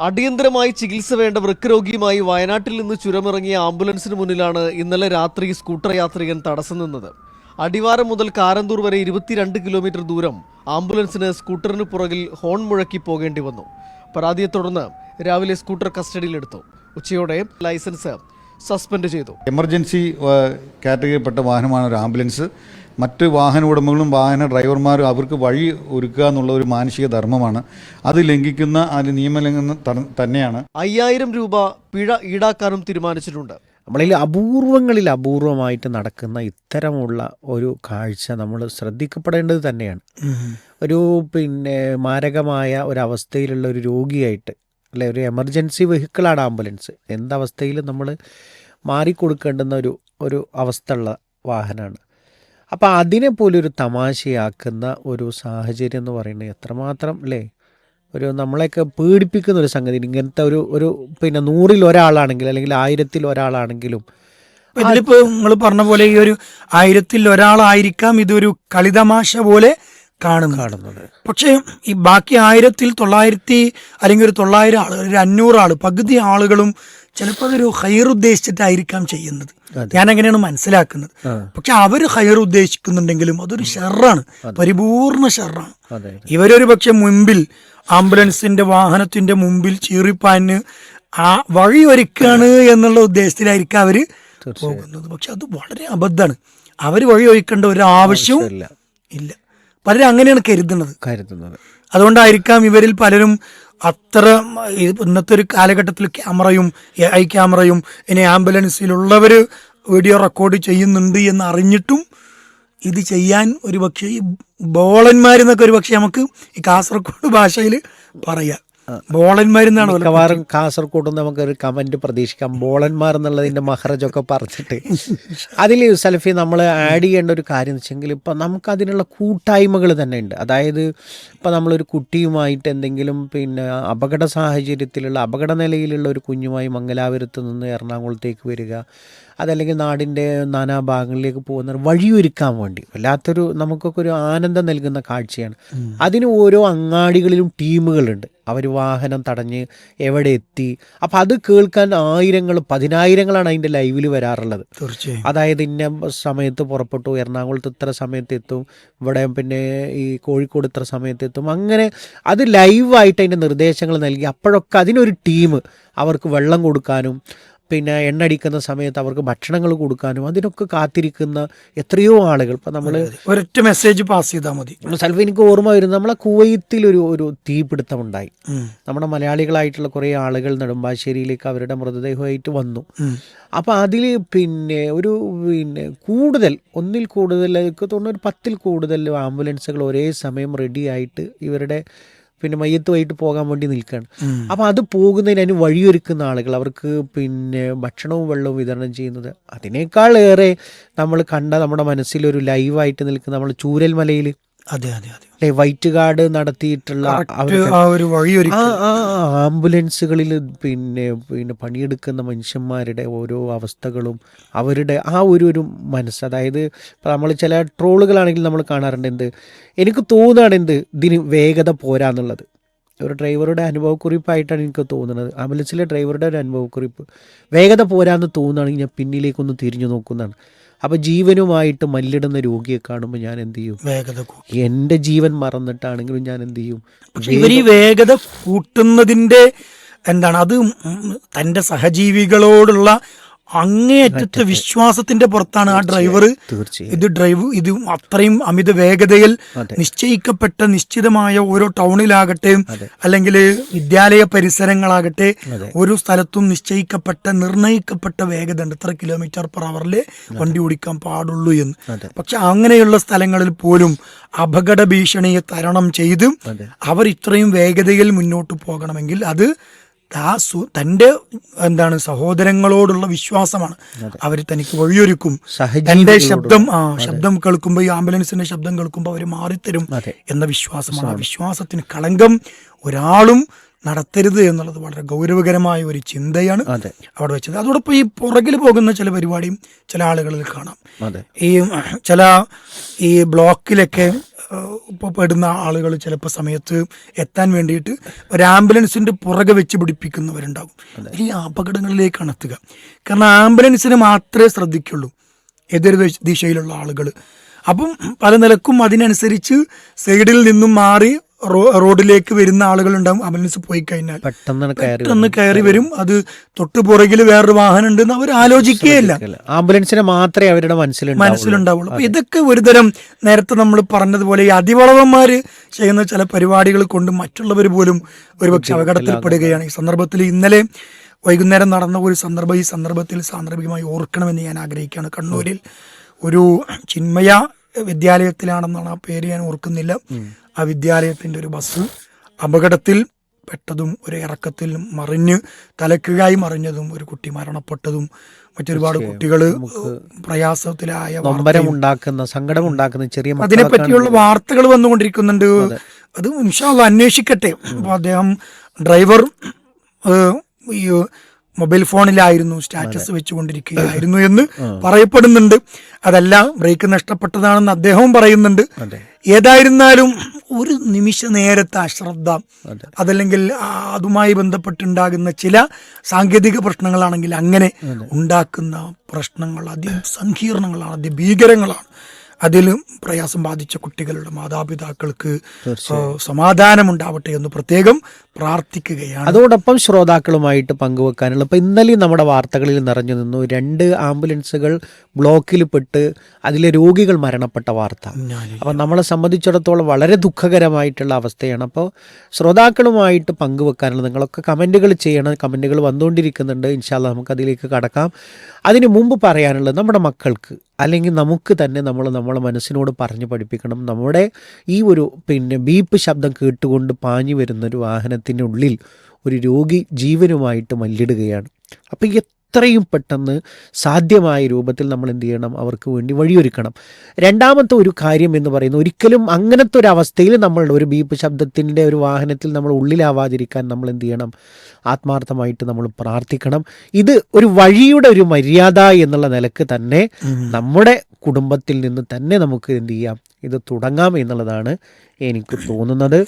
അടിയന്തരമായി ചികിത്സ വേണ്ട വൃക്കരോഗിയുമായി വയനാട്ടിൽ നിന്ന് ചുരമിറങ്ങിയ ആംബുലൻസിന് മുന്നിലാണ് ഇന്നലെ രാത്രി സ്കൂട്ടർ യാത്രികൻ തടസ്സം നിന്നത്. അടിവാരം മുതൽ കാരന്തൂർ വരെ ഇരുപത്തിരണ്ട് കിലോമീറ്റർ ദൂരം ആംബുലൻസിന് സ്കൂട്ടറിന് പുറകിൽ ഹോൺ മുഴക്കി പോകേണ്ടി വന്നു. പരാതിയെ തുടർന്ന് രാവിലെ സ്കൂട്ടർ കസ്റ്റഡിയിലെടുത്തു. ഉച്ചയോടെ ലൈസൻസ് സസ്പെൻഡ് ചെയ്തു. എമർജൻസി കാറ്റഗറിയിൽപ്പെട്ട വാഹനമാണ് ഒരു ആംബുലൻസ്. മറ്റ് വാഹന ഉടമകളും വാഹന ഡ്രൈവർമാരും അവർക്ക് വഴി ഒരുക്കുക എന്നുള്ള ഒരു മാനുഷിക ധർമ്മമാണ്. അത് ലംഘിക്കുന്ന അതിൽ നിയമലംഘനം തന്നെയാണ്. അയ്യായിരം രൂപ പിഴ ഈടാക്കാനും തീരുമാനിച്ചിട്ടുണ്ട്. നമ്മളിൽ അപൂർവങ്ങളിൽ അപൂർവമായിട്ട് നടക്കുന്ന ഇത്തരമുള്ള ഒരു കാഴ്ച നമ്മൾ ശ്രദ്ധിക്കപ്പെടേണ്ടത് തന്നെയാണ്. ഒരു പിന്നെ മാരകമായ ഒരവസ്ഥയിലുള്ള ഒരു രോഗിയായിട്ട് അല്ലെ ഒരു എമർജൻസി വെഹിക്കിളാണ് ആംബുലൻസ്. എന്തവസ്ഥയിലും നമ്മൾ മാറിക്കൊടുക്കേണ്ടുന്ന ഒരു ഒരു അവസ്ഥ ഉള്ള വാഹനമാണ്. അപ്പോൾ അതിനെ പോലും ഒരു തമാശയാക്കുന്ന ഒരു സാഹചര്യം എന്ന് പറയുന്നത് എത്രമാത്രം അല്ലേ ഒരു നമ്മളെയൊക്കെ പേടിപ്പിക്കുന്ന ഒരു സംഗതി. ഇങ്ങനത്തെ ഒരു ഒരു പിന്നെ നൂറിൽ ഒരാളാണെങ്കിലും അല്ലെങ്കിൽ ആയിരത്തിൽ ഒരാളാണെങ്കിലും ഇതിലിപ്പോൾ ഇതിലിപ്പോ നിങ്ങൾ പറഞ്ഞ പോലെ ഈ ഒരു ആയിരത്തിൽ ഒരാളായിരിക്കാം ഇതൊരു കളിതമാശ പോലെ കാണുന്നു കാണുന്നത്. പക്ഷേ ഈ ബാക്കി ആയിരത്തിൽ തൊള്ളായിരത്തി അല്ലെങ്കിൽ ഒരു തൊള്ളായിരം ആളുകൾ ഒരു അഞ്ഞൂറ് ആൾ പകുതി ആളുകളും ചിലപ്പോൾ അതൊരു ഹയർ ഉദ്ദേശിച്ചിട്ടായിരിക്കാം ചെയ്യുന്നത്. ഞാൻ അങ്ങനെയാണ് മനസ്സിലാക്കുന്നത്. പക്ഷെ അവർ ഹയർ ഉദ്ദേശിക്കുന്നുണ്ടെങ്കിലും അതൊരു ഷെറാണ്. പരിപൂർണ ഷെറാണ്. ഇവരൊരു പക്ഷെ മുൻപിൽ ആംബുലൻസിന്റെ വാഹനത്തിന്റെ മുമ്പിൽ ചീറിപ്പാന് ആ വഴി ഒരുക്കാണ് എന്നുള്ള ഉദ്ദേശത്തിലായിരിക്കും അവർ പോകുന്നത്. പക്ഷെ അത് വളരെ അബദ്ധമാണ്. അവർ വഴി ഒഴിക്കേണ്ട ഒരു ആവശ്യവും ഇല്ല ഇല്ല. പലരും അങ്ങനെയാണ് കരുതുന്നത്. കരുതുന്നത്. അതുകൊണ്ടായിരിക്കാം ഇവരിൽ പലരും അത്ര ഇന്നത്തെ ഒരു കാലഘട്ടത്തിൽ ക്യാമറയും എ ഐ ക്യാമറയും ഇനി ആംബുലൻസിലുള്ളവർ വീഡിയോ റെക്കോർഡ് ചെയ്യുന്നുണ്ട് എന്ന് അറിഞ്ഞിട്ടും ഇത് ചെയ്യാൻ ഒരു പക്ഷേ ഈ ബോളന്മാരെന്നൊക്കെ ഒരു പക്ഷേ നമുക്ക് ഈ കാസർഗോഡ് ഭാഷയിൽ പറയാം. ബോളന്മാരെന്നാണ് മിക്കവാറും കാസർഗോഡ് നമുക്ക് ഒരു കമന്റ് പ്രതീക്ഷിക്കാം. ബോളന്മാർ എന്നുള്ളതിന്റെ മഹറജൊക്കെ പറഞ്ഞിട്ട്. അതിൽ സെൽഫി നമ്മൾ ആഡ് ചെയ്യേണ്ട ഒരു കാര്യം എന്ന് വെച്ചെങ്കിൽ ഇപ്പം നമുക്ക് അതിനുള്ള കൂട്ടായ്മകൾ തന്നെ ഉണ്ട്. അതായത് ഇപ്പം നമ്മളൊരു കുട്ടിയുമായിട്ട് എന്തെങ്കിലും പിന്നെ അപകട സാഹചര്യത്തിലുള്ള അപകട നിലയിലുള്ള ഒരു കുഞ്ഞുമായി മംഗലാപുരത്ത് നിന്ന് എറണാകുളത്തേക്ക് വരിക. അതല്ലെങ്കിൽ നാടിന്റെ നാനാഭാഗങ്ങളിലേക്ക് പോകുന്ന വഴിയൊരുക്കാൻ വേണ്ടി. വല്ലാത്തൊരു നമുക്കൊക്കെ ഒരു ആനന്ദം നൽകുന്ന കാഴ്ചയാണ്. അതിന് ഓരോ അങ്ങാടികളിലും ടീമുകളുണ്ട്. അവർ വാഹനം തടഞ്ഞ് എവിടെ എത്തി. അപ്പം അത് കേൾക്കാൻ ആയിരങ്ങൾ പതിനായിരങ്ങളാണ് അതിന്റെ ലൈവിൽ വരാറുള്ളത്. തീർച്ചയായും. അതായത് ഇന്ന സമയത്ത് പുറപ്പെട്ടു എറണാകുളത്ത് ഇത്ര സമയത്ത് എത്തും ഇവിടെ പിന്നെ ഈ കോഴിക്കോട് ഇത്ര സമയത്ത് എത്തും. അങ്ങനെ അത് ലൈവായിട്ട് അതിന്റെ നിർദ്ദേശങ്ങൾ നൽകി അപ്പോഴൊക്കെ അതിനൊരു ടീം അവർക്ക് വെള്ളം കൊടുക്കാനും പിന്നെ എണ്ണടിക്കുന്ന സമയത്ത് അവർക്ക് ഭക്ഷണങ്ങൾ കൊടുക്കാനും അതിനൊക്കെ കാത്തിരിക്കുന്ന എത്രയോ ആളുകൾ. ഇപ്പം നമ്മൾ ഒരൊറ്റ മെസ്സേജ് പാസ് ചെയ്താൽ മതി. സെൽഫി എനിക്ക് ഓർമ്മ വരുന്നത് നമ്മളെ കുവൈത്തിൽ ഒരു തീപിടുത്തം ഉണ്ടായി നമ്മുടെ മലയാളികളായിട്ടുള്ള കുറേ ആളുകൾ നെടുമ്പാശ്ശേരിയിലേക്ക് അവരുടെ മൃതദേഹമായിട്ട് വന്നു. അപ്പോൾ അതിൽ പിന്നെ ഒരു പിന്നെ കൂടുതൽ ഒന്നിൽ കൂടുതൽ എനിക്ക് തോന്നുന്നു ഒരു പത്തിൽ കൂടുതൽ ആംബുലൻസുകൾ ഒരേ സമയം റെഡിയായിട്ട് ഇവരുടെ പിന്നെ മയ്യത്തുമായിട്ട് പോകാൻ വേണ്ടി നിൽക്കുകയാണ് അപ്പൊ അപ്പോൾ അത് പോകുന്നതിന് അതിന് വഴിയൊരുക്കുന്ന ആളുകൾ അവർക്ക് പിന്നെ ഭക്ഷണവും വെള്ളവും വിതരണം ചെയ്യുന്നത് അതിനേക്കാൾ ഏറെ നമ്മൾ കണ്ട നമ്മുടെ മനസ്സിലൊരു ലൈവായിട്ട് നിൽക്കുന്ന നമ്മൾ ചൂരൽമലയിൽ അതെ അതെ അതെ. വൈറ്റ് കാർഡ് നടത്തിയിട്ടുള്ള ആംബുലൻസുകളിൽ പിന്നെ പിന്നെ പണിയെടുക്കുന്ന മനുഷ്യന്മാരുടെ ഓരോ അവസ്ഥകളും അവരുടെ ആ ഒരു ഒരു മനസ്സ്. അതായത് നമ്മൾ ചില ട്രോളുകളാണെങ്കിൽ നമ്മൾ കാണാറുണ്ട് എന്ത്? എനിക്ക് തോന്നുകയാണ് എന്ത്? ഇതിന് വേഗത പോരാന്നുള്ളത്. ഒരു ഡ്രൈവറുടെ അനുഭവക്കുറിപ്പായിട്ടാണ് എനിക്ക് തോന്നുന്നത്. ആംബുലൻസിലെ ഡ്രൈവറുടെ ഒരു അനുഭവക്കുറിപ്പ്. വേഗത പോരാന്ന് തോന്നുകയാണെങ്കിൽ ഞാൻ പിന്നിലേക്കൊന്ന് തിരിഞ്ഞു നോക്കുന്നതാണ്. അപ്പോൾ ജീവനുമായിട്ട് മല്ലിടുന്ന രോഗിയെ കാണുമ്പോൾ ഞാൻ എന്ത് ചെയ്യും? വേഗത എന്റെ എന്റെ ജീവൻ മറന്നിട്ടാണെങ്കിലും ഞാൻ എന്ത് ചെയ്യും? ഇവർ ഈ വേഗത കൂട്ടുന്നതിന്റെ എന്താണ്? അത് തന്റെ തന്റെ സഹജീവികളോടുള്ള അങ്ങേയറ്റത്തെ വിശ്വാസത്തിന്റെ പുറത്താണ് ആ ഡ്രൈവർ ഇത് ഡ്രൈവ് ഇത് അത്രയും അമിത വേഗതയിൽ. നിശ്ചയിക്കപ്പെട്ട നിശ്ചിതമായ ഓരോ ടൗണിലാകട്ടെ. അല്ലെങ്കിൽ വിദ്യാലയ പരിസരങ്ങളാകട്ടെ ഓരോ ഒരു സ്ഥലത്തും നിശ്ചയിക്കപ്പെട്ട നിർണയിക്കപ്പെട്ട വേഗത ഉണ്ട്. ഇത്ര കിലോമീറ്റർ പെർ അവറിൽ വണ്ടി ഓടിക്കാൻ പാടുള്ളൂ എന്ന്. പക്ഷെ അങ്ങനെയുള്ള സ്ഥലങ്ങളിൽ പോലും അപകട ഭീഷണിയെ തരണം ചെയ്ത് അവർ ഇത്രയും വേഗതയിൽ മുന്നോട്ട് പോകണമെങ്കിൽ അത് ആ സു തന്റെ എന്താണ് സഹോദരങ്ങളോടുള്ള വിശ്വാസമാണ്. അവർ തനിക്ക് വഴിയൊരുക്കും. തന്റെ ശബ്ദം ആ ശബ്ദം കേൾക്കുമ്പോൾ ഈ ആംബുലൻസിന്റെ ശബ്ദം കേൾക്കുമ്പോൾ അവർ മാറിത്തരും. എന്ന വിശ്വാസമാണ്. ആ വിശ്വാസത്തിന് കളങ്കം ഒരാളും നടത്തരുത് എന്നുള്ളത് വളരെ ഗൗരവകരമായ ഒരു ചിന്തയാണ് അവിടെ വെച്ചത്. അതോടൊപ്പം ഈ പുറകിൽ പോകുന്ന ചില പരിപാടിയും ചില ആളുകളിൽ കാണാം. ഈ ചില ഈ ബ്ലോക്കിലൊക്കെ ഇപ്പോൾ പെടുന്ന ആളുകൾ ചിലപ്പോൾ സമയത്ത് എത്താൻ വേണ്ടിയിട്ട് ഒരു ആംബുലൻസിന്റെ പുറകെ വെച്ച് പിടിപ്പിക്കുന്നവരുണ്ടാകും. ഈ അപകടങ്ങളിലേക്കാണ് എത്തുക. കാരണം ആംബുലൻസിനെ മാത്രമേ ശ്രദ്ധിക്കുള്ളൂ എതിർ ദിശ- ദിശയിലുള്ള ആളുകൾ അപ്പം പല നിലക്കും അതിനനുസരിച്ച് സൈഡിൽ നിന്നും മാറി റോഡിലേക്ക് വരുന്ന ആളുകളുണ്ടാവും ആംബുലൻസ് പോയി കഴിഞ്ഞാൽ. പെട്ടെന്ന് കയറി വരും. അത്. തൊട്ട് പുറകിൽ വേറൊരു വാഹനം ഉണ്ടെന്ന് അവർ ആലോചിക്കുകയില്ല. ആംബുലൻസിനെ മാത്രമേ അവരുടെ മനസ്സിൽ മനസ്സിലുണ്ടാവുള്ളൂ. അപ്പൊ ഇതൊക്കെ ഒരുതരം നേരത്തെ നമ്മൾ പറഞ്ഞതുപോലെ ഈ അതിവളവന്മാര് ചെയ്യുന്ന ചില പരിപാടികൾ കൊണ്ട് മറ്റുള്ളവർ പോലും ഒരുപക്ഷെ അപകടത്തിൽപ്പെടുകയാണ്. ഈ സന്ദർഭത്തിൽ ഇന്നലെ വൈകുന്നേരം നടന്ന ഒരു സന്ദർഭം ഈ സന്ദർഭത്തിൽ സാന്ദർഭികമായി ഓർക്കണമെന്ന് ഞാൻ ആഗ്രഹിക്കുകയാണ്. കണ്ണൂരിൽ ഒരു ചിന്മയ വിദ്യാലയത്തിലാണെന്നാണ് ആ പേര് ഞാൻ ഓർക്കുന്നില്ല. ആ വിദ്യാലയത്തിന്റെ ഒരു ബസ് അപകടത്തിൽ പെട്ടതും ഒരു ഇറക്കത്തിൽ മറിഞ്ഞ് തലക്കീഴായി മറിഞ്ഞതും ഒരു കുട്ടി മരണപ്പെട്ടതും മറ്റൊരുപാട് കുട്ടികൾ പ്രയാസത്തിലായ ഉണ്ടാക്കുന്ന സങ്കടം ഉണ്ടാക്കുന്ന ചെറിയ അതിനെ പറ്റിയുള്ള വാർത്തകൾ വന്നുകൊണ്ടിരിക്കുന്നുണ്ട്. അത്. അന്വേഷിക്കട്ടെ. അപ്പൊ അദ്ദേഹം ഡ്രൈവർ ഈ മൊബൈൽ ഫോണിലായിരുന്നു സ്റ്റാറ്റസ് വെച്ചുകൊണ്ടിരിക്കുകയായിരുന്നു എന്ന് പറയപ്പെടുന്നുണ്ട്. അതല്ല ബ്രേക്ക് നഷ്ടപ്പെട്ടതാണെന്ന് അദ്ദേഹവും പറയുന്നുണ്ട്. ഏതായിരുന്നാലും ഒരു നിമിഷ നേരത്തെ അശ്രദ്ധ അതല്ലെങ്കിൽ അതുമായി ബന്ധപ്പെട്ടുണ്ടാകുന്ന ചില സാങ്കേതിക പ്രശ്നങ്ങളാണെങ്കിൽ അങ്ങനെ ഉണ്ടാക്കുന്ന പ്രശ്നങ്ങൾ അതിസങ്കീർണങ്ങളാണ് അതിഭീകരങ്ങളാണ്. അതിൽ പ്രയാസം ബാധിച്ച കുട്ടികളുടെ മാതാപിതാക്കൾക്ക് സമാധാനം സമാധാനമുണ്ടാവട്ടെ എന്ന് പ്രത്യേകം പ്രാർത്ഥിക്കുകയാണ്. അതോടൊപ്പം ശ്രോതാക്കളുമായിട്ട് പങ്കുവെക്കാനുള്ള ഇപ്പം ഇന്നലെയും നമ്മുടെ വാർത്തകളിൽ നിറഞ്ഞു നിന്നു. രണ്ട് ആംബുലൻസുകൾ ബ്ലോക്കിൽ പെട്ട് അതിലെ രോഗികൾ മരണപ്പെട്ട വാർത്ത. അപ്പം നമ്മളെ സംബന്ധിച്ചിടത്തോളം വളരെ ദുഃഖകരമായിട്ടുള്ള അവസ്ഥയാണ്. അപ്പോൾ ശ്രോതാക്കളുമായിട്ട് പങ്കുവെക്കാനുള്ള നിങ്ങളൊക്കെ കമന്റുകൾ ചെയ്യണം. കമന്റുകൾ വന്നുകൊണ്ടിരിക്കുന്നുണ്ട്. ഇൻഷാല്ല നമുക്ക് അതിലേക്ക് കടക്കാം. അതിന് മുമ്പ് പറയാനുള്ളത് നമ്മുടെ മക്കൾക്ക്. അല്ലെങ്കിൽ നമുക്ക് തന്നെ നമ്മൾ നമ്മളെ മനസ്സിനോട് പറഞ്ഞ് പഠിപ്പിക്കണം. നമ്മുടെ ഈ ഒരു പിന്നെ ബീപ്പ് ശബ്ദം കേട്ടുകൊണ്ട് പാഞ്ഞു വരുന്ന വരുന്നൊരു വാഹനത്തിനുള്ളിൽ ഒരു രോഗി ജീവനുമായിട്ട് മല്ലിടുകയാണ്. അപ്പോൾ എത്രയും പെട്ടെന്ന് സാധ്യമായ രൂപത്തിൽ നമ്മൾ എന്ത് ചെയ്യണം? അവർക്ക് വേണ്ടി വഴിയൊരുക്കണം. രണ്ടാമത്തെ ഒരു കാര്യം എന്ന് പറയുന്നത് ഒരിക്കലും അങ്ങനത്തെ ഒരു അവസ്ഥയിൽ നമ്മൾ ഒരു ബീപ്പ് ശബ്ദത്തിന്റെ ഒരു വാഹനത്തിൽ നമ്മൾ ഉള്ളിലാവാതിരിക്കാൻ നമ്മൾ എന്ത് ചെയ്യണം? ആത്മാർത്ഥമായിട്ട് നമ്മൾ പ്രാർത്ഥിക്കണം. ഇത് ഒരു വഴിയുടെ ഒരു മര്യാദ എന്നുള്ള നിലയ്ക്ക് തന്നെ നമ്മുടെ കുടുംബത്തിൽ നിന്ന് തന്നെ നമുക്ക് എന്ത് ചെയ്യാം? ഇത് തുടങ്ങാം എന്നുള്ളതാണ് എനിക്ക് തോന്നുന്നത്.